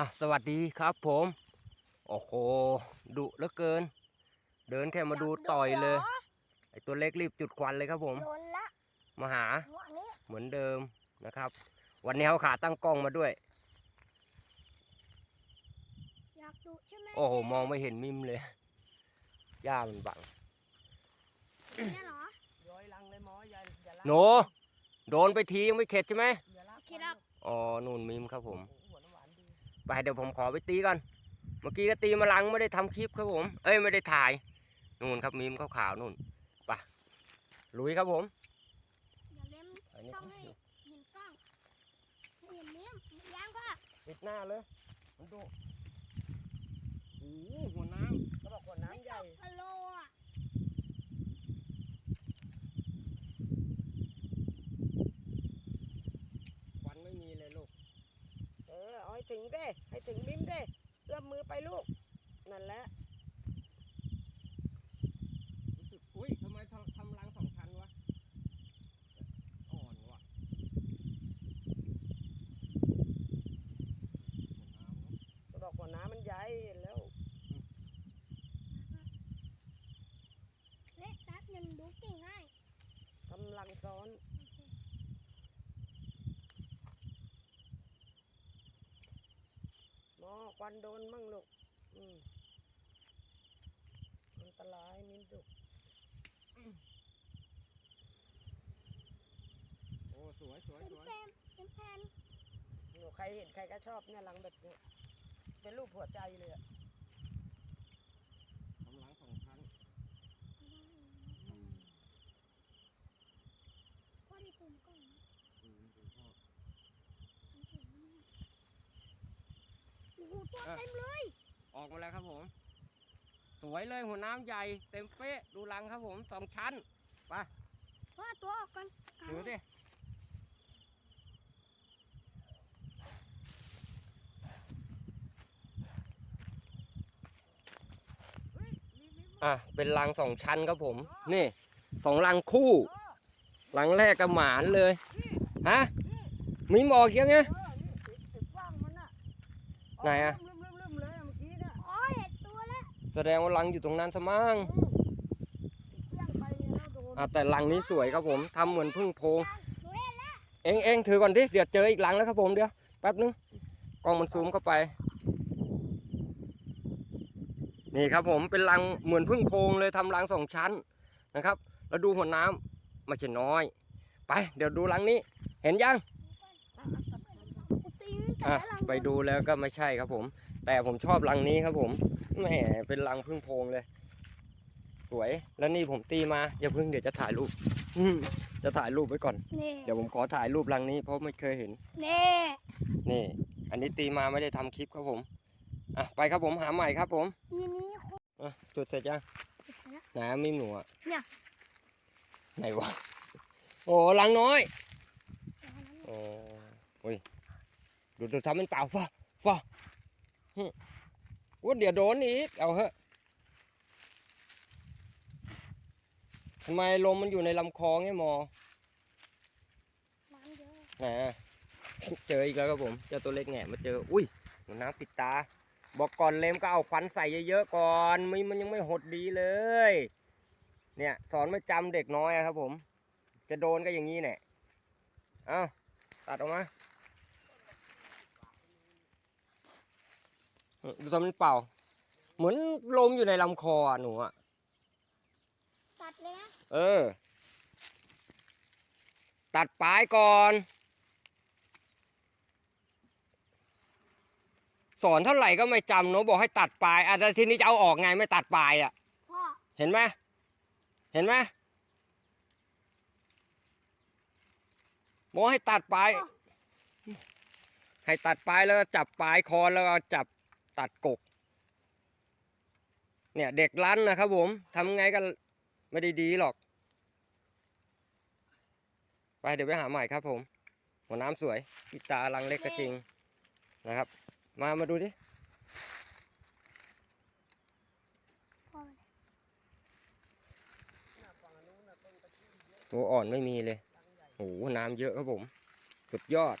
อะสวัสดีครับผม โอ้โหดุเหลือเกิน เดินแค่มาดูต่อยเลยไอตัวเล็กรีบจุดควันเลยครับผม โดนละมาหาหัวนี้เหมือนเดิมนะครับ วันนี้เขาขาตั้งกล้องมาด้วย อยากดุใช่ไหมโอ้โหมองไม่เห็นมิมเลยหญ้ามันบังเนี่ยเหรอย้อยลังเลยหมออย่าอย่าลากหนูโดนไปทียังไม่เข็ดใช่ไหมอย่าลากคิดครับอ๋อนู่นมิมครับผม ไปเดี๋ยวผมขอไปตีก่อนเมื่อกี้ก็ตีมาลังไม่ได้ทำคลิปครับผม เอ้ยไม่ได้ถ่ายนู่นครับมิมขาวๆนู่นไปลุยครับผมอย่าเล่นอันนี้ต้องให้เห็นกล้องให้เห็นเนี้ยยังก็ปิดหน้าเลยมันดุโอ้โหหัวน้เขาบอกว่า ไม่ น้ำให ต ญ่ กพะโลอะำควันไม่มีเลยลูก เออเอาให้ถึงเด้ให้ถึงบิ้มเด้เอื้อมมือไปลูก นั่นแหละ รู้สึกอุ้ยทำไมทำทำรังสองชั้นวะ อ่อนว่ะหัวน้ำเนอะ เขาบอกว่าน้ำมันใหญ่เห็นแล้ว เละตัดเงินดูเก่งให้ กำ ลังซ้อน หมอควันโดนมั่งลูก อืมอันตรายมิ้นดุโอ้ สวยสวยเป็นสวยแฟนเป็นแฟนหนูใครเห็นใครก็ชอบเนี่ยลังแบบเนี้ยเป็นรูปหัวใจเลยอะ ทำรังสองชั้น พ่อได้ปุ่ มกล้องนะอืมผมชอบโอ้โหตัวเต็มเลยออกมาแล้วครับผม สวยเลยหัวน้ำใหญ่เต็มเป๊ะดูรังครับผมสองชั้นพ่อตัวออกก่อนถือดิอะเป็นรังสองชั้นครับผม นี่สองรังคู่ รังแรกกระหมานเลย ฮะ มีหมอกยังไงไหนอะแสดงว่ารังอยู่ตรงนั้นซะมั้งเลี้ยงไปเนี่ยแล้วโดนอะแต่รังนี้สวยครับผมทำเหมือนพึ่งโพงเห็นแล้วเองเองถือก่อนดิ เดี๋ยวเจออีกรังแล้วครับผมเดี๋ยวแป๊บนึง กล้องมันซูมเข้าไป นี่ครับผมเป็นรังเหมือนพึ่งโพงเลยทำรังสองชั้นนะครับ แล้วดูหัวน้ำ ไม่ใช่น้อย ไป เดี๋ยวดูรังนี้ เห็นยังกูตีมันแต่อะละหลังไปดูแล้วก็ไม่ใช่ครับผม แต่ผมชอบรังนี้ครับผมแหมเป็นรังพึ่งโพรงเลย สวยแล้วนี่ผมตีมาอย่าเพิ่งเดี๋ยวจะถ่ายรูปอืมจะถ่ายรูปไว้ก่อนนี่เดี๋ยวผมขอถ่ายรูปรังนี้เพราะไม่เคยเห็น นี่ นี่ อันนี้ตีมาไม่ได้ทำคลิปครับผม อะไปครับผมหาใหม่ครับผมอีนี้โคตรอะจุดเสร็จยังนะไหนมีหนูอะเนี่ย ไหนวะ โอ้ลังน้อย โอ้โอ้ยดูดูทำเป็นเปล่าฟ้าฟ้าหึว่าเดี๋ยวโดนอีก เอาเหอะทำไมลมมันอยู่ในลำคอไงหมอน้ำเยอะไหนอะเจออีกแล้วครับผม เจ้าตัวเล็กแหง่มาเจอ อุ้ยหนูน้ำปิดตา บอกก่อนเลมก็เอาควันใส่เยอะๆก่อนมีมันยังไม่หดดีเลย เนี่ย สอนไม่จำเด็กน้อยอะครับผม จะโดนก็อย่างนี้เนี่ยเอาตัดออกมาเออดูทำมันเป่า เหมือนลมอยู่ในลำคออะหนูอะตัดเลยนะ เออ ตัดปลายก่อน สอนเท่าไหร่ก็ไม่จำเนอะบอกให้ตัดปลายอะแต่ทีนี้จะเอาออกไงไม่ตัดปลายอะพ่อเห็นไหม เห็นไหมบอกให้ตัดปลายให้ตัดปลายแล้วก็จับปลายคอแล้วก็จับตัดกก เนี่ยเด็กรั้นนะครับผมทำไงก็ไม่ได้ดีหรอก ไปเดี๋ยวไปหาใหม่ครับผม หัวน้ำสวยกีตารังเล็กก็จริงนะครับ มามาดูดิ พ่อ ตัวอ่อนไม่มีเลยโอ้โหน้ำเยอะครับผม สุดยอด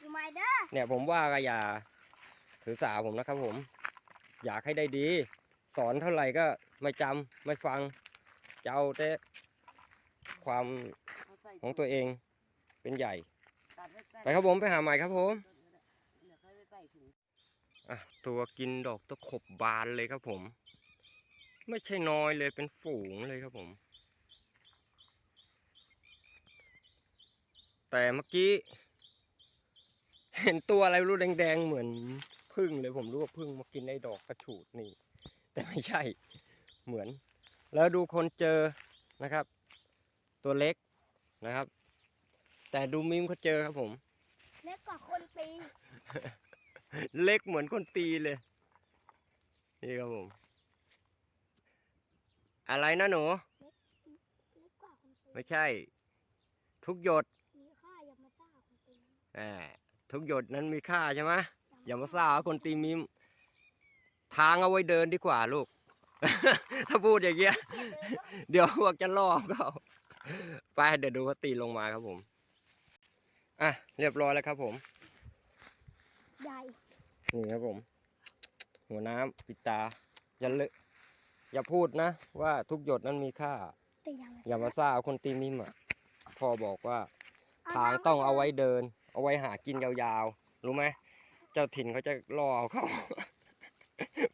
อยู่ไหมเด้อเนี่ยผมว่าก็อย่าถือสาผมนะครับผม อยากให้ได้ดี สอนเท่าไหร่ก็ไม่จำไม่ฟังจะเอาแต่ความเอาใส่ของตัวเองเป็นใหญ่ตัดไว้ใส่ไปครับผมไปหาใหม่ครับผมเดี๋ยวค่อยไปใส่ถุงอะตัวกินดอกตะขบบานเลยครับผม ไม่ใช่น้อยเลยเป็นฝูงเลยครับผม แต่เมื่อกี้ เห็นตัวอะไรไม่รู้แดงๆเหมือนพึ่งเลยผมรู้ว่าพึ่งมากินไอ้ดอกกระฉูดนี่ แต่ไม่ใช่เหมือน แล้วดูคนเจอนะครับ ตัวเล็กนะครับ แต่ดูมิมเขาเจอครับผม เล็กกว่าคนปีเล็กเหมือนคนตีเลย นี่ครับผม อะไรนะหนูเล็กกว่าคนปีไม่ใช่ ทุกหยด ทุกหยดนั้นมีค่าใช่ไหมอย่ามาซ่าว่าคนตีมิมทางเอาไว้เดินดีกว่าลูก ถ้าพูดอย่างเงี้ย เดี๋ยวพวกจะล่อเขาไปเดี๋ยวดูเขาตีลงมาครับผม อะ เรียบร้อยแล้วครับผมใหญ่นี่ครับผม หัวน้ำปิดตา อย่าเลอะอย่าพูดนะ ว่าทุกหยดนั้นมีค่าแต่ยังอย่ามาซ่าเอาคนตีมิมอะพ่อบอกว่าเทางต้องเอาไว้เดิน เอาไว้หากินยาวๆ รู้ไหม เจ้าถิ่นเขาจะล่อเอาเขา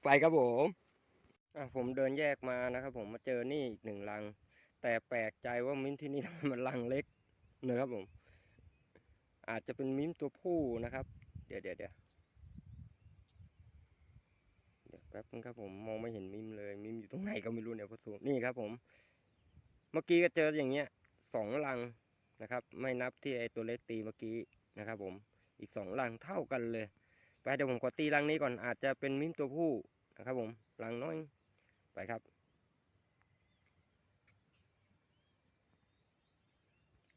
ไปครับผมอะผมเดินแยกมานะครับ ผมมาเจอนี่อีกหนึ่งลัง แต่แปลกใจว่ามิ้นที่นี่มันลังเล็กนะครับผม อาจจะเป็นมิ้นตัวผู้นะครับ เดี๋ยวเดี๋ยวเดี๋ยวเดี๋ยวแป๊บนึงครับผมมองไม่เห็นมิมเลย มิมอยู่ตรงไหนก็ไม่รู้เนี่ยพอสูนี่ครับผม เมื่อกี้ก็เจออย่างเงี้ยสองลังนะครับ ไม่นับที่ไอตัวเล็กตีเมื่อกี้ นะครับผมอีกสองรังเท่ากันเลย ไปเดี๋ยวผมขอตีรังนี้ก่อนอาจจะเป็นมิ้มตัวผู้นะครับผมรังน้อยไปครับ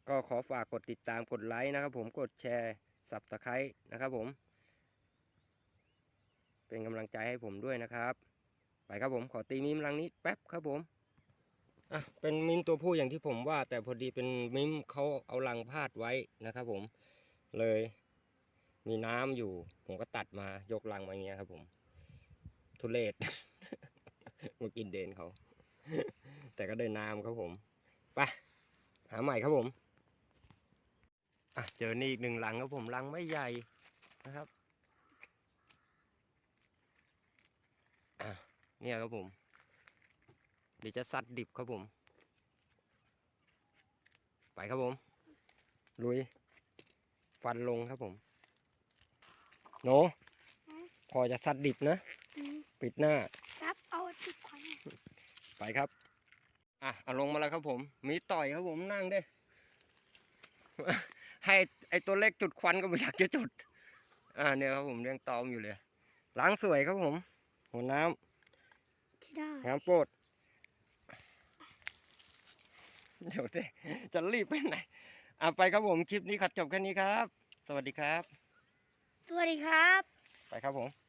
ก็ขอฝากกดติดตามกดไลค์นะครับผมกดแชร์สับตะไคร้นะครับผม เป็นกำลังใจให้ผมด้วยนะครับ ไปครับผมขอตีมิมรังนี้แป๊บครับผมอะเป็นมิ้มตัวผู้อย่างที่ผมว่า แต่พอดีเป็นมิ้มเขาเอารังพาดไว้นะครับผม เลย มีน้ำอยู่ ผมก็ตัดมายกรังมาอย่างเงี้ยครับ ผม ทุเลศมากินเดนเขา แต่ก็ได้น้ำครับผมไปหาใหม่ครับผมอะเจอนี่อีกหนึ่งรังครับผมรังไม่ใหญ่นะครับอะเนี่ยครับผมเดี๋ยวจะซัดดิบครับผม ไปครับผม ลุย ฟันลงครับผมโหนพอจะซัดดิบนะอืมปิดหน้า ครับ เอาติดควันไปครับ อะเอาลงมาแล้วครับผม มีต่อยครับผมนั่งได้ให้ไอตัวเล็กจุดควันก็ไม่อยากจะจุด อ่าเนี่ยครับผมเลี้ยงตอมอยู่เลย ล้างสวยครับผม หัวน้ที่ได้ำน้ำโปรดเดี๋ยวสิจะรีบไปไหน อะไปครับผมคลิปนี้ขอจบแค่นี้ครับ สวัสดีครับ สวัสดีครับ ไปครับผม